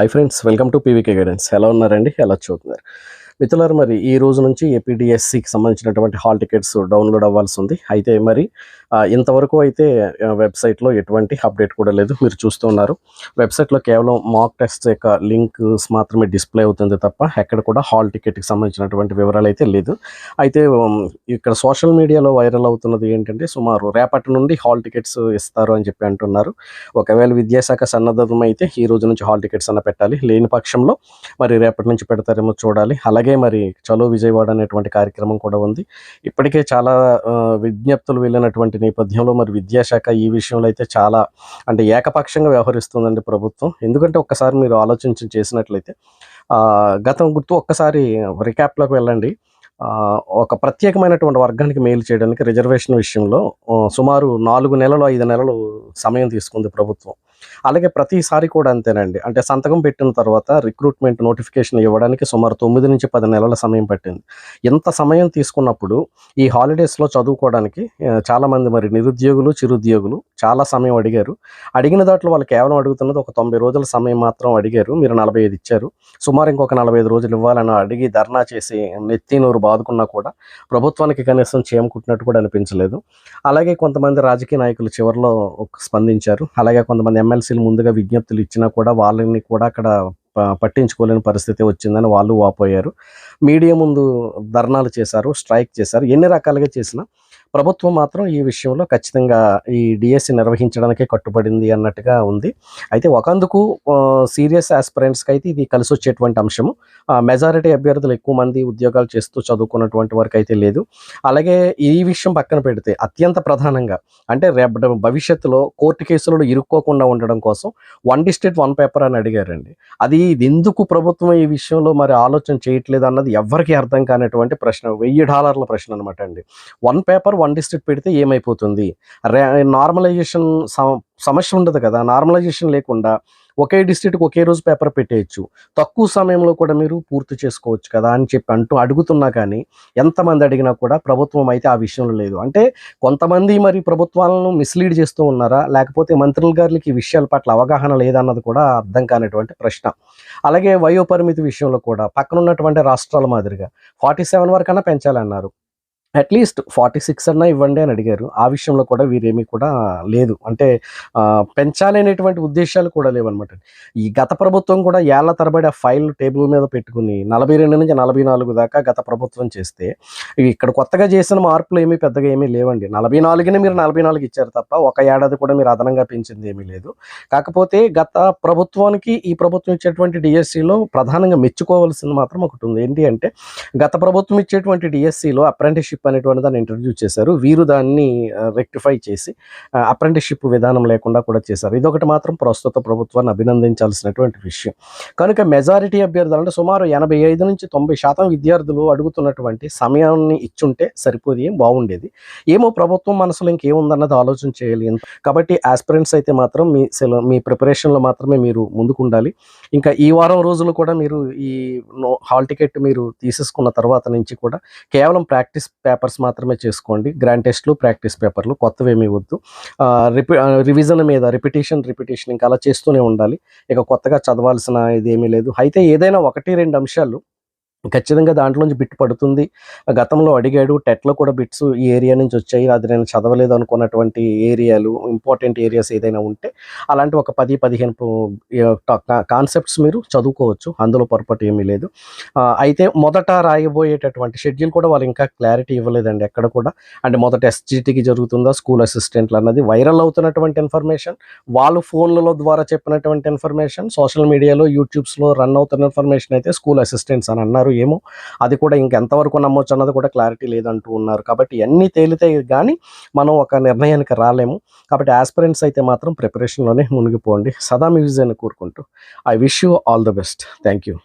Hi friends welcome to PVK guidance ఎలా ఉన్నారండి? ఎలా చూస్తున్నారు? మిత్రులారు మరి ఈ రోజు నుంచి ఏపీడిఎస్సికి సంబంధించినటువంటి హాల్ టికెట్స్ డౌన్లోడ్ అవ్వాల్సి ఉంది అయితే మరి ఇంతవరకు అయితే వెబ్సైట్లో ఎటువంటి అప్డేట్ కూడా లేదు. మీరు చూస్తున్నారు వెబ్సైట్లో కేవలం మాక్ టెస్ట్ యొక్క లింక్స్ మాత్రమే డిస్ప్లే అవుతుంది తప్ప ఎక్కడ కూడా హాల్ టికెట్కి సంబంధించినటువంటి వివరాలు అయితే లేదు. అయితే ఇక్కడ సోషల్ మీడియాలో వైరల్ అవుతున్నది ఏంటంటే సుమారు రేపటి నుండి హాల్ టికెట్స్ ఇస్తారు అని చెప్పి అంటున్నారు. ఒకవేళ విద్యాశాఖ సన్నద్ధమైతే అయితే ఈ రోజు నుంచి హాల్ టికెట్స్ అన్న పెట్టాలి. లేని పక్షంలో మరి రేపటి నుంచి పెడతారేమో చూడాలి. అలాగే మరి చలో విజయవాడ అనేటువంటి కార్యక్రమం కూడా ఉంది. ఇప్పటికే చాలా విజ్ఞప్తులు వెళ్ళినటువంటి నేపథ్యంలో మరి విద్యాశాఖ ఈ విషయంలో అయితే చాలా అంటే ఏకపక్షంగా వ్యవహరిస్తుందండి ప్రభుత్వం. ఎందుకంటే ఒక్కసారి మీరు ఆలోచించి చేసినట్లయితే గతం గుర్తు ఒక్కసారి రికాప్లోకి వెళ్ళండి. ఒక ప్రత్యేకమైనటువంటి వర్గానికి మేలు చేయడానికి రిజర్వేషన్ విషయంలో సుమారు నాలుగు నెలలు ఐదు నెలలు సమయం తీసుకుంది ప్రభుత్వం. అలాగే ప్రతిసారి కూడా అంతేనండి. అంటే సంతకం పెట్టిన తర్వాత రిక్రూట్మెంట్ నోటిఫికేషన్ ఇవ్వడానికి సుమారు తొమ్మిది నుంచి పది నెలల సమయం పట్టింది. ఇంత సమయం తీసుకున్నప్పుడు ఈ హాలిడేస్లో చదువుకోవడానికి చాలామంది మరి నిరుద్యోగులు చిరుద్యోగులు చాలా సమయం అడిగారు. అడిగిన దాంట్లో వాళ్ళు కేవలం అడుగుతున్నది ఒక తొంభై రోజుల సమయం మాత్రం అడిగారు. మీరు నలభై ఐదు ఇచ్చారు. సుమారు ఇంకొక నలభై ఐదు రోజులు ఇవ్వాలని అడిగి ధర్నా చేసి నెత్తి నోరు బాదుకున్నా కూడా ప్రభుత్వానికి కనీసం చేమకుట్టినట్టు కూడా అనిపించలేదు. అలాగే కొంతమంది రాజకీయ నాయకులు చివరిలో స్పందించారు. అలాగే కొంతమంది ఎమ్మెల్సీలు ముందుగా విజ్ఞప్తులు ఇచ్చినా కూడా వాళ్ళని కూడా అక్కడ ప- పట్టించుకోలేని పరిస్థితి వచ్చిందని వాళ్ళు వాపోయారు. మీడియా ముందు ధర్నాలు చేశారు స్ట్రైక్ చేశారు. ఎన్ని రకాలుగా చేసినా ప్రభుత్వం మాత్రం ఈ విషయంలో ఖచ్చితంగా ఈ డిఎస్సి నిర్వహించడానికే కట్టుబడింది అన్నట్టుగా ఉంది. అయితే ఒకందుకు సీరియస్ ఆస్పిరెంట్స్కి అయితే ఇది కలిసి వచ్చేటువంటి అంశము మెజారిటీ అభ్యర్థులు ఎక్కువ మంది ఉద్యోగాలు చేస్తూ చదువుకున్నటువంటి వరకు అయితే లేదు. అలాగే ఈ విషయం పక్కన పెడితే అత్యంత ప్రధానంగా అంటే రేపటి భవిష్యత్తులో కోర్టు కేసులలో ఇరుక్కోకుండా ఉండడం కోసం వన్ డిస్ట్రిక్ట్ వన్ పేపర్ అని అడిగారండి. అది ఇది ఎందుకు ప్రభుత్వం ఈ విషయంలో మరి ఆలోచన చేయట్లేదు అన్నది ఎవరికి అర్థం కానటువంటి ప్రశ్న వెయ్యి డాలర్ల ప్రశ్న అనమాట అండి. వన్ పేపర్ వన్ డిస్ట్రిక్ట్ పెడితే ఏమైపోతుంది? నార్మలైజేషన్ సమస్య ఉండదు కదా. నార్మలైజేషన్ లేకుండా ఒకే డిస్ట్రిక్ట్కి ఒకే రోజు పేపర్ పెట్టేయచ్చు. తక్కువ సమయంలో కూడా మీరు పూర్తి చేసుకోవచ్చు కదా అని చెప్పి అంటూ అడుగుతున్నా కానీ ఎంతమంది అడిగినా కూడా ప్రభుత్వం అయితే ఆ విషయంలో లేదు. అంటే కొంతమంది మరి ప్రభుత్వాలను మిస్లీడ్ చేస్తూ ఉన్నారా? లేకపోతే మంత్రుల గారికి ఈ విషయాల పట్ల అవగాహన లేదన్నది కూడా అర్థం కానటువంటి ప్రశ్న. అలాగే వయోపరిమితి విషయంలో కూడా పక్కన ఉన్నటువంటి రాష్ట్రాల మాదిరిగా ఫార్టీ సెవెన్ వరకన్నా పెంచాలన్నారు. అట్లీస్ట్ ఫార్టీ సిక్స్ అన్నా ఇవ్వండి అని అడిగారు. ఆ విషయంలో కూడా వీరేమీ కూడా లేదు. అంటే పెంచాలనేటువంటి పెంచాలి అనేటువంటి ఉద్దేశాలు కూడా లేవన్నమాట. ఈ గత ప్రభుత్వం కూడా ఏళ్ళ తరబడి ఆ ఫైల్ టేబుల్ మీద పెట్టుకుని నలభై రెండు నుంచి నలభై నాలుగు దాకా గత ప్రభుత్వం చేస్తే ఇక్కడ కొత్తగా చేసిన మార్పులు ఏమీ పెద్దగా ఏమీ లేవండి. నలభై నాలుగునే మీరు నలభై నాలుగు ఇచ్చారు తప్ప ఒక ఏడాది కూడా మీరు అదనంగా పెంచింది ఏమీ లేదు. కాకపోతే గత ప్రభుత్వానికి ఈ ప్రభుత్వం ఇచ్చేటువంటి డిఎస్సిలో ప్రధానంగా మెచ్చుకోవాల్సింది మాత్రం ఒకటి ఉంది. ఏంటి అంటే గత ప్రభుత్వం ఇచ్చేటువంటి డిఎస్సిలో అప్రెంటిస్షిప్ అనేటువంటి దాన్ని ఇంట్రడ్యూస్ చేశారు. వీరు దాన్ని రెక్టిఫై చేసి అప్రెంటిస్షిప్ విధానం లేకుండా కూడా చేశారు. ఇదొకటి మాత్రం ప్రస్తుత ప్రభుత్వాన్ని అభినందించాల్సినటువంటి విషయం. కనుక మెజారిటీ అభ్యర్థులు అంటే సుమారు ఎనభై ఐదు నుంచి తొంభై శాతం విద్యార్థులు అడుగుతున్నటువంటి సమయాన్ని ఇచ్చుంటే సరిపోదు ఏం బాగుండేది. ఏమో ప్రభుత్వం మనసులో ఇంకేముందన్నది ఆలోచన చేయాలి. కాబట్టి ఆస్పిరెంట్స్ అయితే మాత్రం మీ సెల మీ ప్రిపరేషన్లో మాత్రమే మీరు ముందుకు ఉండాలి ఇంకా ఈ వారం రోజులు కూడా మీరు ఈ నో హాల్ టికెట్ మీరు తీసేసుకున్న తర్వాత నుంచి కూడా కేవలం ప్రాక్టీస్ పేపర్స్ మాత్రమే చేసుకోండి. గ్రాండ్ టెస్ట్లు ప్రాక్టీస్ పేపర్లు కొత్తవి ఏమి వద్దు రిపి రివిజన్ మీద రిపిటేషన్ రిపిటేషన్ ఇంకా అలా చేస్తూనే ఉండాలి. ఇక కొత్తగా చదవాల్సిన ఇది ఏమీ లేదు. అయితే ఏదైనా ఒకటి రెండు అంశాలు ఖచ్చితంగా దాంట్లోంచి బిట్ పడుతుంది. గతంలో అడిగాడు టెట్లో కూడా బిట్స్ ఈ ఏరియా నుంచి వచ్చాయి అది నేను చదవలేదు అనుకున్నటువంటి ఏరియాలు ఇంపార్టెంట్ ఏరియాస్ ఏదైనా ఉంటే అలాంటి ఒక పది పదిహేను కాన్సెప్ట్స్ మీరు చదువుకోవచ్చు అందులో పొరపాటు ఏమీ లేదు. అయితే మొదట రాయబోయేటటువంటి షెడ్యూల్ కూడా వాళ్ళు ఇంకా క్లారిటీ ఇవ్వలేదండి ఎక్కడ కూడా. అంటే మొదట ఎస్జిటికి జరుగుతుందా స్కూల్ అసిస్టెంట్లు అన్నది వైరల్ అవుతున్నటువంటి ఇన్ఫర్మేషన్ వాళ్ళు ఫోన్లలో ద్వారా చెప్పినటువంటి ఇన్ఫర్మేషన్ సోషల్ మీడియాలో యూట్యూబ్స్లో రన్ అవుతున్న ఇన్ఫర్మేషన్ అయితే స్కూల్ అసిస్టెంట్స్ అని అన్నారు. ఏమో అది కూడా ఇంకెంతవరకు నమ్మొచ్చు అన్నది కూడా క్లారిటీ లేదంటూ ఉన్నారు. కాబట్టి అన్నీ తేలితే కానీ మనం ఒక నిర్ణయానికి రాలేము. కాబట్టి ఆస్పిరెంట్స్ అయితే మాత్రం ప్రిపరేషన్లోనే మునిగిపోండి. సదా మ్యూజియాన్ని అని కోరుకుంటూ I wish you all the best thank you